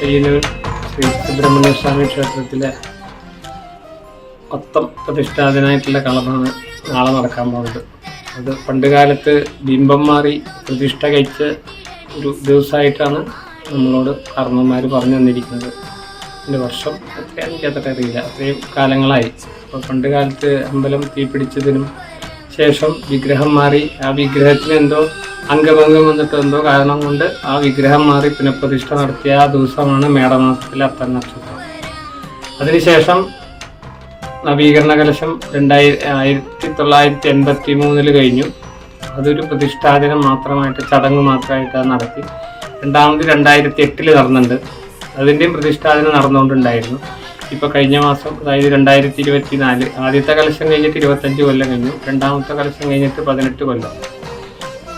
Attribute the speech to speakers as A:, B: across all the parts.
A: പയ്യന്നൂർ ശ്രീ സുബ്രഹ്മണ്യ സ്വാമി ക്ഷേത്രത്തിലെ മൊത്തം പ്രതിഷ്ഠാതനായിട്ടുള്ള കളമാണ് നാളെ നടക്കാൻ പോകുന്നത് അത് പണ്ട് കാലത്ത് ബിംബം മാറി പ്രതിഷ്ഠ കഴിച്ച ഒരു ദിവസമായിട്ടാണ് നമ്മളോട് കർമ്മന്മാർ പറഞ്ഞു തന്നിരിക്കുന്നത്. എന്റെ വർഷം എനിക്ക് അത്ര അറിയില്ല. അത്രയും കാലങ്ങളായി. അപ്പോൾ പണ്ട് കാലത്ത് അമ്പലം തീപിടിച്ചതിനും ശേഷം വിഗ്രഹം മാറി ആ വിഗ്രഹത്തിന് എന്തോ അംഗഭംഗം വന്നിട്ട് എന്തോ കാരണം കൊണ്ട് ആ വിഗ്രഹം മാറി പുനഃപ്രതിഷ്ഠ നടത്തിയ ആ ദിവസമാണ് മേടമാസത്തിലെ അത്തൻ നക്ഷത്രം. അതിനുശേഷം നവീകരണ കലശം രണ്ടായി ആയിരത്തി തൊള്ളായിരത്തി എൺപത്തി മൂന്നിൽ കഴിഞ്ഞു. അതൊരു പ്രതിഷ്ഠാദിനം മാത്രമായിട്ട് ചടങ്ങ് മാത്രമായിട്ട് നടത്തി. രണ്ടാമത് രണ്ടായിരത്തി എട്ടിൽ നടന്നുണ്ട് അതിന്റെയും പ്രതിഷ്ഠാദിനം നടന്നുകൊണ്ടുണ്ടായിരുന്നു. ഇപ്പോൾ കഴിഞ്ഞ മാസം അതായത് രണ്ടായിരത്തി ഇരുപത്തി നാല് ആദ്യത്തെ കലശം കഴിഞ്ഞിട്ട് ഇരുപത്തഞ്ച് കൊല്ലം കഴിഞ്ഞു. രണ്ടാമത്തെ കലശം കഴിഞ്ഞിട്ട് പതിനെട്ട് കൊല്ലം.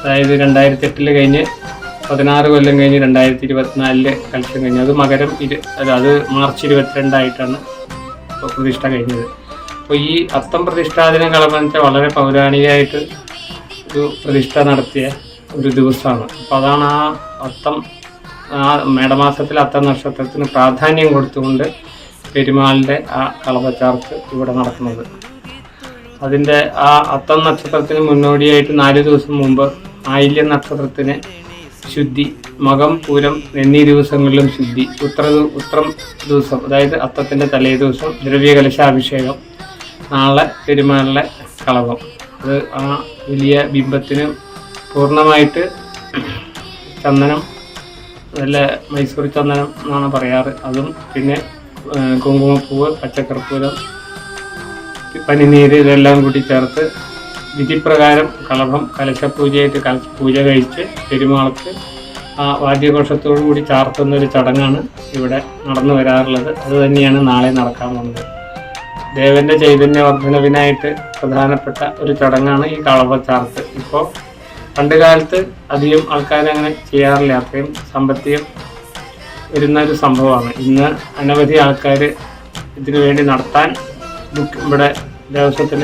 A: അതായത് രണ്ടായിരത്തി എട്ടിൽ കഴിഞ്ഞ് പതിനാറ് കൊല്ലം കഴിഞ്ഞ് രണ്ടായിരത്തി ഇരുപത്തിനാലിൽ കലശം കഴിഞ്ഞു. അത് മകരം ഇരു അത് മാർച്ച് ഇരുപത്തിരണ്ടായിട്ടാണ് പ്രതിഷ്ഠ കഴിഞ്ഞത്. അപ്പോൾ ഈ അത്തം പ്രതിഷ്ഠാദിനം കളമെന്ന് വളരെ പൗരാണികമായിട്ട് ഒരു പ്രതിഷ്ഠ നടത്തിയ ഒരു ദിവസമാണ് അപ്പോൾ അതാണ് ആ അത്തം ആ മേടമാസത്തിൽ അത്തം നക്ഷത്രത്തിന് പ്രാധാന്യം കൊടുത്തുകൊണ്ട് പെരുമാളിന്റെ ആ കളവച്ചാർത്ത് ഇവിടെ നടക്കുന്നത്. അതിന്റെ ആ അത്തം നക്ഷത്രത്തിന് മുന്നോടിയായിട്ട് നാല് ദിവസം മുമ്പ് ആയില്യം നക്ഷത്രത്തിന് ശുദ്ധി മകം പൂരം എന്നീ ദിവസങ്ങളിലും ശുദ്ധി ഉത്ര ഉത്രം ദിവസം അതായത് അത്തത്തിന്റെ തലേ ദിവസം ദ്രവ്യകലശാഭിഷേകം നാളെ പെരുമാളിലെ കളവം. അത് ആ വലിയ ബിംബത്തിന് പൂർണമായിട്ട് ചന്ദനം നല്ല മൈസൂർ ചന്ദനം എന്നാണ് പറയാറ്. അതും പിന്നെ കുങ്കുമപ്പൂവ് പച്ചക്കർപ്പൂരം പനിനീര് ഇതെല്ലാം കൂട്ടി ചേർത്ത് വിധിപ്രകാരം കളഭം കലശപൂജയായിട്ട് കല പൂജ കഴിച്ച് പെരുമാൾക്ക് ആ വാദ്യഘോഷത്തോടു കൂടി ചാർത്തുന്ന ഒരു ചടങ്ങാണ് ഇവിടെ നടന്നു വരാറുള്ളത്. അത് തന്നെയാണ് നാളെ നടക്കാൻ പോകുന്നത്. ദേവന്റെ ചൈതന്യവർദ്ധനവിനായിട്ട് പ്രധാനപ്പെട്ട ഒരു ചടങ്ങാണ് ഈ കളഭ ചാർത്ത്. ഇപ്പോൾ പണ്ട് കാലത്ത് അധികം ആൾക്കാരങ്ങനെ ചെയ്യാറില്ല. അത്രയും സാമ്പത്തികം വരുന്ന ഒരു സംഭവമാണ്. ഇന്ന് അനവധി ആൾക്കാർ ഇതിനു വേണ്ടി നടത്താൻ ഇവിടെ ദേവസ്വത്തിൽ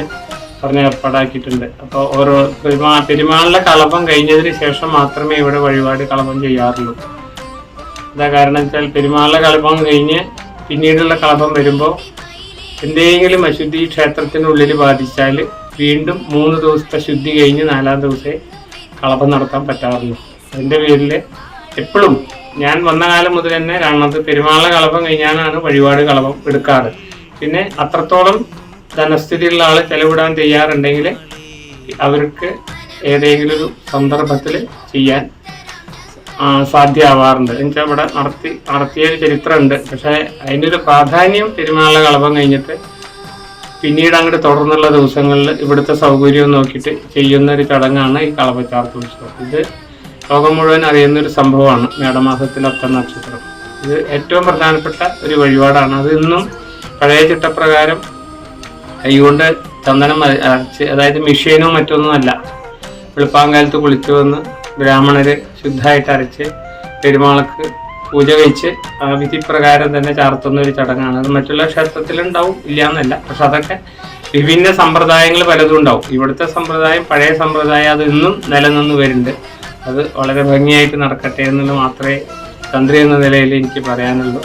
A: പറഞ്ഞ് ഏർപ്പാടാക്കിയിട്ടുണ്ട്. അപ്പോൾ ഓരോ പെരുമാ പെരുമാളിലെ കളപം കഴിഞ്ഞതിന് ശേഷം മാത്രമേ ഇവിടെ വഴിപാട് കളപം ചെയ്യാറുള്ളൂ. എന്താ കാരണം വെച്ചാൽ പെരുമാളിലെ കളപം കഴിഞ്ഞ് പിന്നീടുള്ള കളപം വരുമ്പോൾ എന്തെങ്കിലും അശുദ്ധി ക്ഷേത്രത്തിനുള്ളിൽ ബാധിച്ചാൽ വീണ്ടും മൂന്ന് ദിവസത്തെ ശുദ്ധി കഴിഞ്ഞ് നാലാം ദിവസമേ കളപം നടത്താൻ പറ്റാറുള്ളൂ. അതിന്റെ പേരിൽ എപ്പോഴും ഞാൻ വന്ന കാലം മുതൽ തന്നെ കാണുന്നത് പെരുമാളിലെ കളപം കഴിഞ്ഞാലാണ് വഴിപാട് കളപം എടുക്കാറ്. പിന്നെ അത്രത്തോളം ധനസ്ഥിതിയുള്ള ആളെ ചെലവിടാൻ തയ്യാറുണ്ടെങ്കിൽ അവർക്ക് ഏതെങ്കിലും ഒരു സന്ദർഭത്തിൽ ചെയ്യാൻ സാധ്യമാവാറുണ്ട്. എന്നുവെച്ചാൽ ഇവിടെ നടത്തി നടത്തിയ ഒരു ചരിത്രമുണ്ട്. പക്ഷേ അതിന്റെ ഒരു പ്രാധാന്യം പെരുമാളിലെ കളപം കഴിഞ്ഞിട്ട് പിന്നീട് അങ്ങോട്ട് തുടർന്നുള്ള ദിവസങ്ങളിൽ ഇവിടുത്തെ സൗകര്യം നോക്കിയിട്ട് ചെയ്യുന്ന ഒരു ചടങ്ങാണ് ഈ കളപച്ചാർത്ത് ഉത്സവം. ഇത് ലോകം മുഴുവൻ അറിയുന്ന ഒരു സംഭവമാണ് മേടമാസത്തിലെ അത്തം നക്ഷത്രം. ഇത് ഏറ്റവും പ്രധാനപ്പെട്ട ഒരു വഴിപാടാണ്. അത് ഇന്നും പഴയ ചിട്ടപ്രകാരം കൈകൊണ്ട് ചന്ദനം അതായത് മിഷീനോ മറ്റൊന്നും അല്ല. വെളുപ്പാങ്കാലത്ത് കുളിച്ചു വന്ന് ബ്രാഹ്മണര് ശുദ്ധമായിട്ട് അരച്ച് പെരുമാൾക്ക് പൂജ വെച്ച് ആ വിധിപ്രകാരം തന്നെ ചാർത്തുന്ന ഒരു ചടങ്ങാണ്. അത് മറ്റുള്ള ക്ഷേത്രത്തിലുണ്ടാവും ഇല്ല എന്നല്ല പക്ഷെ അതൊക്കെ വിഭിന്ന സമ്പ്രദായങ്ങൾ പലതും ഉണ്ടാവും. ഇവിടുത്തെ സമ്പ്രദായം പഴയ സമ്പ്രദായം അത് ഇന്നും നിലനിന്ന് വരുന്നുണ്ട്. അത് വളരെ ഭംഗിയായിട്ട് നടക്കട്ടെ എന്നുള്ളത് മാത്രമേ തന്ത്രി എന്ന നിലയിൽ എനിക്ക് പറയാനുള്ളൂ.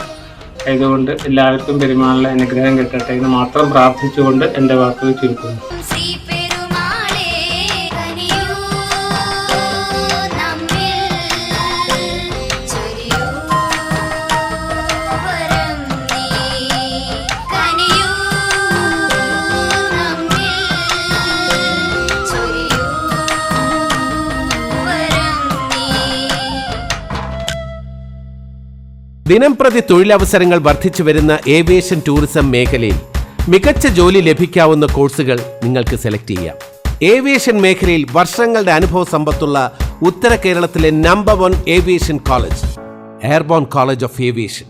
A: ആയതുകൊണ്ട് എല്ലാവർക്കും പെരുമാളിലെ അനുഗ്രഹം കിട്ടട്ടെ എന്ന് മാത്രം പ്രാർത്ഥിച്ചുകൊണ്ട് എന്റെ വാക്കുകൾ ചുരുക്കുന്നു.
B: ദിനംപ്രതി തൊഴിലവസരങ്ങൾ വർദ്ധിച്ചു വരുന്ന ഏവിയേഷൻ ടൂറിസം മേഖലയിൽ മികച്ച ജോലി ലഭിക്കാവുന്ന കോഴ്സുകൾ നിങ്ങൾക്ക് സെലക്ട് ചെയ്യാം. ഏവിയേഷൻ മേഖലയിൽ വർഷങ്ങളുടെ അനുഭവ സമ്പത്തുള്ള ഉത്തര കേരളത്തിലെ number one aviation college Airborne College of Aviation.